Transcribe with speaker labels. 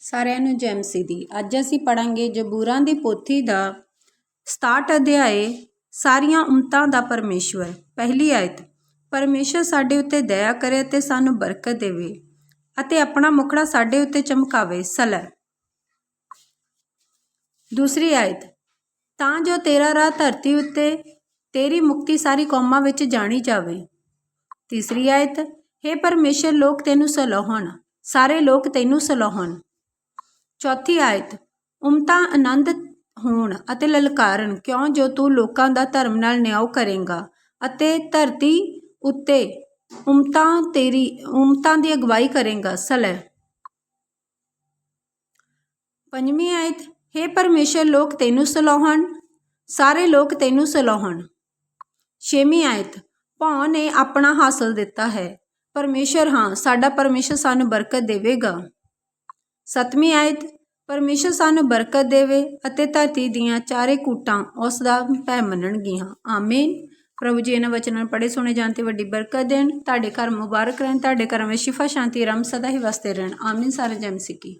Speaker 1: ਸਾਰਿਆਂ ਨੂੰ ਜੈਮਸੀ ਦੀ ਅੱਜ ਅਸੀਂ ਪੜਾਂਗੇ ਜਬੂਰਾਂ ਦੀ ਪੋਥੀ ਦਾ 67 ਅਧਿਆਏ, ਸਾਰੀਆਂ ਉਮਤਾਂ ਦਾ ਪਰਮੇਸ਼ਵਰ, ਪਹਿਲੀ ਆਇਤ। ਪਰਮੇਸ਼ਰ ਸਾਡੇ ਉੱਤੇ ਦਇਆ ਕਰੇ ਅਤੇ ਸਾਨੂੰ ਬਰਕਤ ਦੇਵੇ ਅਤੇ ਆਪਣਾ ਮੁਖੜਾ ਸਾਡੇ ਉੱਤੇ ਚਮਕਾਵੇ ਸਲੈ ਦੂਸਰੀ ਆਇਤ, ਤਾਂ ਜੋ ਤੇਰਾ ਰਾਹ ਧਰਤੀ ਉੱਤੇ ਤੇਰੀ ਮੁਕਤੀ ਸਾਰੀ ਕੌਮਾਂ ਵਿੱਚ ਜਾਣੀ ਜਾਵੇ। ਤੀਸਰੀ ਆਇਤ हे ਪਰਮੇਸ਼ਰ ਲੋਕ ਤੈਨੂੰ ਸਲਾਹਣ। ਸਾਰੇ ਲੋਕ ਤੈਨੂੰ ਸਲਾਹਣ। ਚੌਥੀ ਆਇਤ, ਉਮਤਾਂ ਆਨੰਦ ਹੋਣ ਅਤੇ ਲਲਕਾਰਨ, ਕਿਉਂ ਜੋ ਤੂੰ ਲੋਕਾਂ ਦਾ ਧਰਮ ਨਾਲ ਨਿਆਂ ਕਰੇਗਾ ਅਤੇ ਧਰਤੀ ਉੱਤੇ ਉਮਤਾਂ ਤੇਰੀ, ਉਮਤਾਂ ਦੀ ਅਗਵਾਈ ਕਰੇਗਾ ਸਲੈ ਪੰਜਵੀਂ ਆਇਤ हे ਪਰਮੇਸ਼ਰ, ਲੋਕ ਤੈਨੂੰ ਸਲਾਹਣ, ਸਾਰੇ ਲੋਕ ਤੈਨੂੰ ਸਲਾਹਣ। ਛੇਵੀਂ ਆਇਤ ਭੌਂ ਨੇ ਆਪਣਾ ਹਾਸਲ ਦਿੱਤਾ ਹੈ। ਪਰਮੇਸ਼ਰ, ਹਾਂ, ਸਾਡਾ ਪਰਮੇਸ਼ਰ ਸਾਨੂੰ ਬਰਕਤ ਦੇਵੇਗਾ। ਸਤਵੀਂ ਆਇਤ, ਪਰਮੇਸ਼ਰ ਸਾਨੂੰ ਬਰਕਤ ਦੇਵੇ ਅਤੇ ਧਰਤੀ ਦੀਆਂ ਚਾਰੇ ਕੂਟਾਂ ਉਸ ਦਾ ਭੈ ਮੰਨਣਗੀਆਂ। ਆਮੀਨ। ਪ੍ਰਭੂ ਜੀ ਇਹਨਾਂ ਵਚਨਾਂ ਨੂੰ ਪੜ੍ਹੇ, ਸੁਣੇ ਜਾਣ ਤੇ ਵੱਡੀ ਬਰਕਤ ਦੇਣ। ਤੁਹਾਡੇ ਘਰ ਮੁਬਾਰਕ ਰਹਿਣ, ਤੁਹਾਡੇ ਘਰਾਂ ਵਿੱਚ ਸ਼ਿਫਾ, ਸ਼ਾਂਤੀ ਰਮ ਸਦਾ ਹੀ ਵਸਦੇ ਰਹਿਣ। ਆਮੀਨ। ਸਾਰੇ ਜੈਮਸੀ ਕੀ